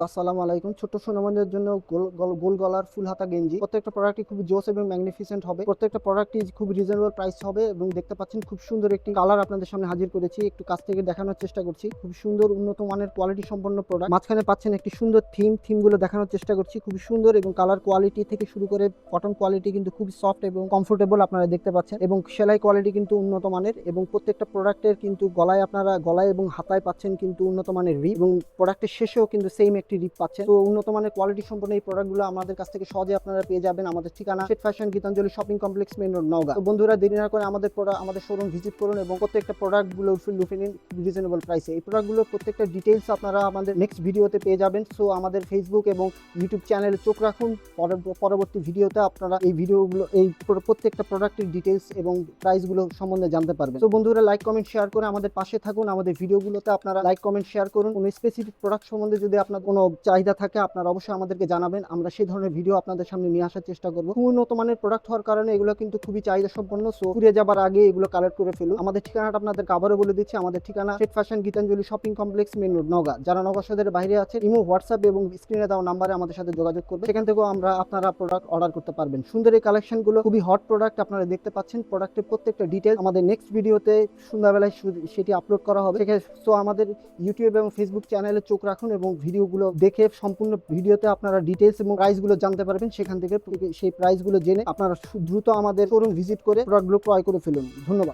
আসসালামু আলাইকুম। ছোট্ট সোনামণিদের জন্য গোল, গোল- গোল গলার ফুল হাতা গেঞ্জি। প্রত্যেকটা প্রোডাক্টই খুব জোস এবং ম্যাগনিফিসেন্ট হবে। প্রত্যেকটা প্রোডাক্টই খুব রিজনেবল প্রাইস হবে এবং দেখতে পাচ্ছেন খুব সুন্দর একটি কালার আপনাদের সামনে হাজির করেছি। একটু কাছ থেকে দেখানোর চেষ্টা করছি। খুব সুন্দর, উন্নত মানের কোয়ালিটি সম্পন্ন প্রোডাক্ট মাঝখানে পাচ্ছেন একটি সুন্দর থিম থিমগুলো দেখানোর চেষ্টা করছি। খুব সুন্দর এবং কালার কোয়ালিটি থেকে শুরু করে কটন কোয়ালিটি কিন্তু খুব সফট এবং কমফোর্টেবল আপনারা দেখতে পাচ্ছেন। এবং সেলাই কোয়ালিটি কিন্তু উন্নত মানের এবং প্রত্যেকটা প্রোডাক্টের কিন্তু গলায় আপনারা, গলায় এবং হাতায় পাচ্ছেন কিন্তু উন্নত মানের রিপ এবং প্রোডাক্টের শেষেও কিন্তু সেম একটি রিপ পাচ্ছেন। তো উন্নত মানের কোয়ালিটি সম্পন্ন এই প্রোডাক্টগুলো আমাদের কাছ থেকে সহজে আপনারা পেয়ে যাবেন আমাদের ঠিকানা শেট fashion Gitanjali shopping complex main road Naogaon. তো বন্ধুরা, দেরি না করে আমাদের প্রোডাক্ট আমাদের শোরুম ভিজিট করুন এবং প্রত্যেকটা প্রোডাক্টগুলো লুফে নিন রিজনেবল প্রাইসে এই প্রোডাক্টগুলোর প্রত্যেকটা ডিটেলস আপনারা আমাদের নেক্সট ভিডিওতে পেয়ে যাবেন। সো আমাদের ফেসবুক এবং ইউটিউব চ্যানেলে চোখ রাখুন। পরে- পরবর্তী ভিডিওতে আপনারা এই ভিডিওগুলো এই প্রত্যেকটা প্রোডাক্টের ডিটেলস এবং প্রাইসগুলো সম্বন্ধে জানতে পারবেন। তো বন্ধুরা লাইক কমেন্ট শেয়ার করে আমাদের পাশে থাকুন। আমাদের ভিডিওগুলোতে আপনারা লাইক কমেন্ট শেয়ার করুন। কোনো স্পেসিফিক প্রোডাক্ট সম্বন্ধে যদি আপনার কোনো চাহিদা থাকে, আপনারা অবশ্যই আমাদেরকে জানাবেন। আমরা সেই ধরনের ভিডিও আপনাদের সামনে নিয়ে আসার চেষ্টা করব। খুব উন্নত মানের প্রোডাক্ট হওয়ার কারণে এগুলো কিন্তু খুবই চাহিদা সম্পন্ন। সো ঘুরে যাবার আগে এগুলো কালেক্ট করে ফেলুন। আমাদের ঠিকানাটা আপনাদেরকে আবারও বলে দিচ্ছি। আমাদের ঠিকানা শেট fashion Gitanjali shopping complex main road Naogaon যারা নগা শহরের বাইরে আছে ইমো, হোয়াটসঅ্যাপ এবং স্ক্রিনে দেওয়া নাম্বারে আমাদের সাথে যোগাযোগ করবে সেখান থেকেও আমরা আপনারা প্রোডাক্ট অর্ডার করতে পারবেন। সুন্দর এই কালেকশনগুলো খুবই হট প্রোডাক্ট আপনারা দেখতে পাচ্ছেন। প্রোডাক্টের প্রত্যেকটা ডিটেল আমাদের নেক্সট ভিডিওতে সন্ধ্যাবেলায় সেটি আপলোড করা হবে। সো আমাদের ইউটিউব এবং ফেসবুক চ্যানেলে চোখ রাখুন এবং ভিডিওগুলো দেখে সম্পূর্ণ ভিডিওতে আপনারা ডিটেলস এবং প্রাইসগুলো জানতে পারবেন, সেখান থেকে সেই প্রাইসগুলো জেনে আপনারা দ্রুত আমাদের শোরুম ভিজিট করে প্রোডাক্টগুলো ক্রয় করে ফেলুন। ধন্যবাদ।